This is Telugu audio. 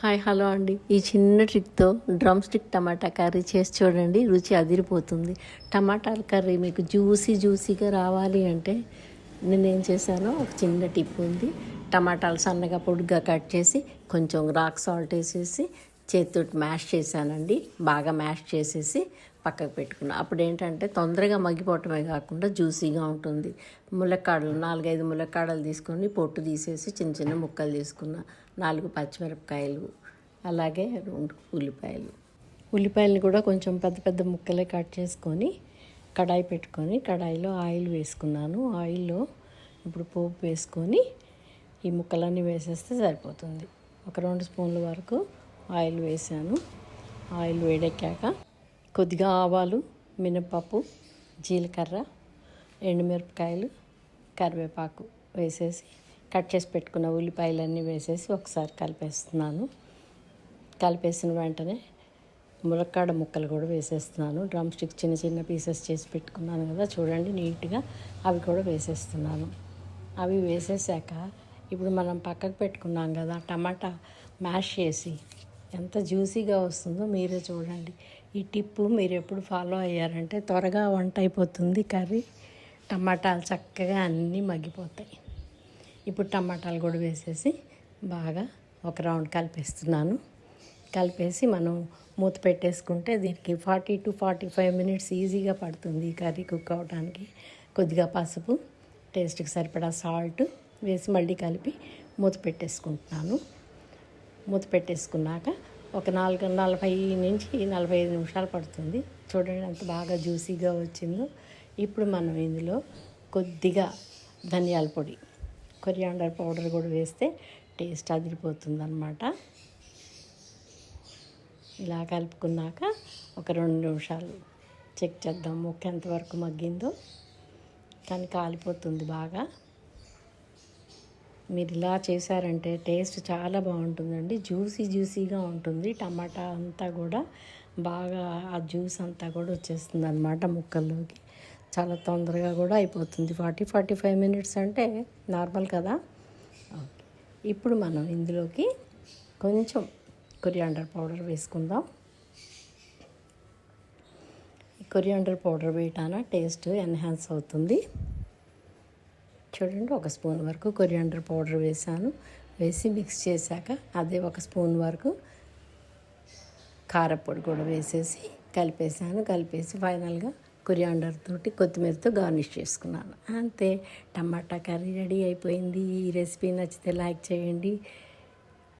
హాయ్ హలో అండి. ఈ చిన్న ట్రిక్తో డ్రమ్ స్టిక్ టమాటా కర్రీ చేసి చూడండి రుచి అదిరిపోతుంది. టమాటాల కర్రీ మీకు జ్యూసీ జ్యూసీగా రావాలి అంటే నేను ఏం చేశానో ఒక చిన్న టిప్ ఉంది. టమాటాలు సన్నగా పొడిగా కట్ చేసి కొంచెం రాక్ సాల్ట్ వేసేసి చేతితో మ్యాష్ చేశానండి. బాగా మ్యాష్ చేసేసి పక్కకు పెట్టుకున్నా. అప్పుడు ఏంటంటే తొందరగా మగ్గిపోవటమే కాకుండా జ్యూసీగా ఉంటుంది. ములక్కాడలు నాలుగైదు ములక్కాడలు తీసుకొని పొట్టు తీసేసి చిన్న చిన్న ముక్కలు తీసుకున్నా. నాలుగు పచ్చిమిరపకాయలు అలాగే రెండు ఉల్లిపాయలు. ఉల్లిపాయలని కూడా కొంచెం పెద్ద పెద్ద ముక్కలే కట్ చేసుకొని కడాయి పెట్టుకొని కడాయిలో ఆయిల్ వేసుకున్నాను. ఆయిల్లో ఇప్పుడు పోపు వేసుకొని ఈ ముక్కలన్నీ వేసేస్తే సరిపోతుంది. ఒక రెండు స్పూన్ల వరకు ఆయిల్ వేసాను. ఆయిల్ వేడెక్కాక కొద్దిగా ఆవాలు మినపప్పు జీలకర్ర ఎండుమిరపకాయలు కరివేపాకు వేసేసి కట్ చేసి పెట్టుకున్న ఉల్లిపాయలన్నీ వేసేసి ఒకసారి కలిపేస్తున్నాను. కలిపేసిన వెంటనే ములక్కాడ ముక్కలు కూడా వేసేస్తున్నాను. డ్రమ్ స్టిక్ చిన్న చిన్న పీసెస్ చేసి పెట్టుకున్నాను కదా చూడండి నీట్గా అవి కూడా వేసేస్తున్నాను. అవి వేసేసాక ఇప్పుడు మనం పక్కకు పెట్టుకున్నాం కదా టమాటా మ్యాష్ చేసి ఎంత జ్యూసీగా వస్తుందో మీరే చూడండి. ఈ టిప్పు మీరు ఎప్పుడు ఫాలో అయ్యారంటే త్వరగా వంట అయిపోతుంది కర్రీ టమాటాలు చక్కగా అన్నీ మగ్గిపోతాయి. ఇప్పుడు టమాటాలు కూడా వేసేసి బాగా ఒక రౌండ్ కలిపేస్తున్నాను. కలిపేసి మనం మూత పెట్టేసుకుంటే దీనికి forty to forty five minutes ఈజీగా పడుతుంది ఈ కర్రీ కుక్ అవడానికి కొద్దిగా పసుపు టేస్ట్కి సరిపడా సాల్ట్ వేసి మళ్ళీ కలిపి మూత పెట్టేసుకుంటున్నాను. మూత పెట్టేసుకున్నాక ఒక నాలుగు నలభై నుంచి నలభై ఐదు నిమిషాలు పడుతుంది. చూడండి ఎంత బాగా జ్యూసీగా వచ్చిందో. ఇప్పుడు మనం ఇందులో కొద్దిగా ధనియాల పొడి కొరియాండర్ పౌడర్ కూడా వేస్తే టేస్ట్ అదిరిపోతుంది అనమాట ఇలా కలుపుకున్నాక ఒక రెండు నిమిషాలు చెక్ చేద్దాం ముక్క ఎంతవరకు మగ్గిందో. కానీ కాలిపోతుంది బాగా. మీరు ఇలా చేశారంటే టేస్ట్ చాలా బాగుంటుందండి. జ్యూసీ జ్యూసీగా ఉంటుంది. టమాటా అంతా కూడా బాగా ఆ జ్యూస్ అంతా కూడా వచ్చేస్తుంది అనమాట ముక్కల్లోకి. చాలా తొందరగా కూడా అయిపోతుంది. ఫార్టీ ఫార్టీ ఫైవ్ మినిట్స్ అంటే నార్మల్ కదా? ఓకే. ఇప్పుడు మనం ఇందులోకి కొంచెం కొరియాండర్ పౌడర్ వేసుకుందాం. కొరియాండర్ పౌడర్ వేయటాన టేస్ట్ ఎన్హాన్స్ అవుతుంది. చూడండి ఒక స్పూన్ వరకు కొరియాండర్ పౌడర్ వేసాను వేసి మిక్స్ చేశాక అదే ఒక స్పూన్ వరకు కారపొడి కూడా వేసేసి కలిపేసాను కలిపేసి ఫైనల్గా కొరియాండర్ తోటి కొత్తిమీరతో గార్నిష్ చేసుకున్నాను. అంతే టమాటా కర్రీ రెడీ అయిపోయింది. ఈ రెసిపీ నచ్చితే లైక్ చేయండి.